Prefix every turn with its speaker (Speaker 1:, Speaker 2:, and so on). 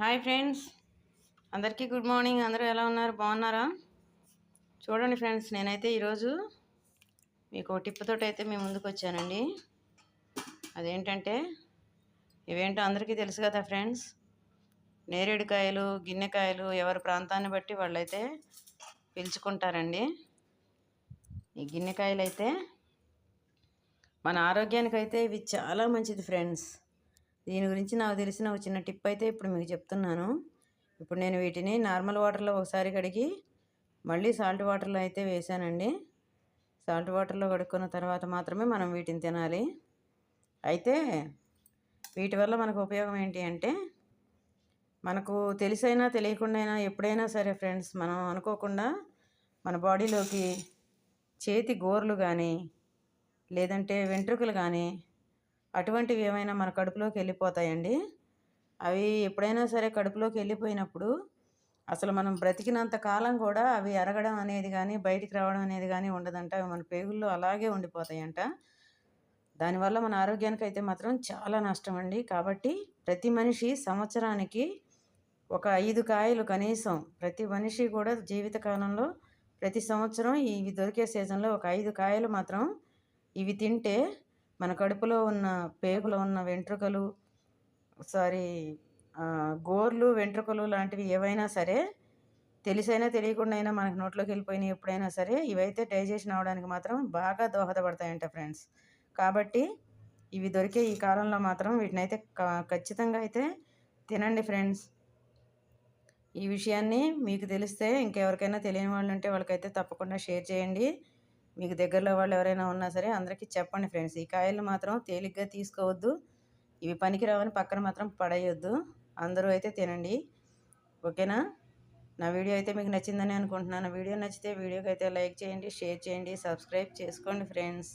Speaker 1: Hi friends. అందరికీ good morning. అందరూ ఎలా ఉన్నారు? బాగున్నారా? చూడండి ఫ్రెండ్స్ నేనైతే ఈరోజు మీకు టిప్పుతో అయితే మేము ముందుకు వచ్చానండి. అదేంటంటే ఇవేంటో అందరికీ తెలుసు కదా ఫ్రెండ్స్. నేరేడుకాయలు గిన్నెకాయలు ఎవరి ప్రాంతాన్ని బట్టి వాళ్ళైతే పిలుచుకుంటారండి. ఈ గిన్నెకాయలు అయితే మన ఆరోగ్యానికైతే ఇవి చాలా మంచిది ఫ్రెండ్స్. దీని గురించి నాకు తెలిసిన ఒక చిన్న టిప్ అయితే ఇప్పుడు మీకు చెప్తున్నాను. ఇప్పుడు నేను వీటిని నార్మల్ వాటర్లో ఒకసారి కడిగి మళ్ళీ సాల్ట్ వాటర్లో అయితే వేసానండి. సాల్ట్ వాటర్లో కడుక్కున్న తర్వాత మాత్రమే మనం వీటిని తినాలి. అయితే వీటి వల్ల మనకు ఉపయోగం ఏంటి అంటే మనకు తెలిసైనా తెలియకుండా ఎప్పుడైనా సరే ఫ్రెండ్స్ మనం అనుకోకుండా మన బాడీలోకి చేతి గోర్లు కానీ లేదంటే వెంట్రుకలు కానీ అటువంటివి ఏమైనా మన కడుపులోకి వెళ్ళిపోతాయండి? అవి ఎప్పుడైనా సరే కడుపులోకి వెళ్ళిపోయినప్పుడు అసలు మనం బ్రతికినంత కాలం కూడా అవి అరగడం అనేది కానీ బయటికి రావడం అనేది కానీ ఉండదంట. అవి మన పేగుల్లో అలాగే ఉండిపోతాయంట. దానివల్ల మన ఆరోగ్యానికి అయితే మాత్రం చాలా నష్టం అండి కాబట్టి ప్రతి మనిషి సంవత్సరానికి ఒక ఐదు కాయలు కనీసం ప్రతి మనిషి కూడా జీవితకాలంలో ప్రతి సంవత్సరం ఇవి దొరికే సీజన్లో ఒక ఐదు కాయలు మాత్రం ఇవి తింటే మన కడుపులో ఉన్న పేగులో ఉన్న వెంట్రుకలు సారీ గోర్లు వెంట్రుకలు లాంటివి ఏవైనా సరే తెలిసైనా తెలియకుండా అయినా మనకు నోట్లోకి వెళ్ళిపోయినా ఎప్పుడైనా సరే ఇవైతే డైజెషన్ అవడానికి మాత్రం బాగా దోహదపడతాయంట ఫ్రెండ్స్. కాబట్టి ఇవి దొరికే ఈ కాలంలో మాత్రం వీటిని అయితే ఖచ్చితంగా అయితే తినండి ఫ్రెండ్స్. ఈ విషయాన్ని మీకు తెలిస్తే ఇంకెవరికైనా తెలియని వాళ్ళు ఉంటే వాళ్ళకైతే తప్పకుండా షేర్ చేయండి. మీకు దగ్గరలో వాళ్ళు ఎవరైనా ఉన్నా సరే అందరికీ చెప్పండి ఫ్రెండ్స్. ఈ కాయలు మాత్రం తేలిగ్గా తీసుకోవద్దు. ఇవి పనికిరావని పక్కన మాత్రం పడేయొద్దు. అందరూ అయితే తినండి. ఓకేనా? నా వీడియో అయితే మీకు నచ్చిందని అనుకుంటున్నాను. వీడియో నచ్చితే వీడియోకి అయితే లైక్ చేయండి షేర్ చేయండి సబ్స్క్రైబ్ చేసుకోండి ఫ్రెండ్స్.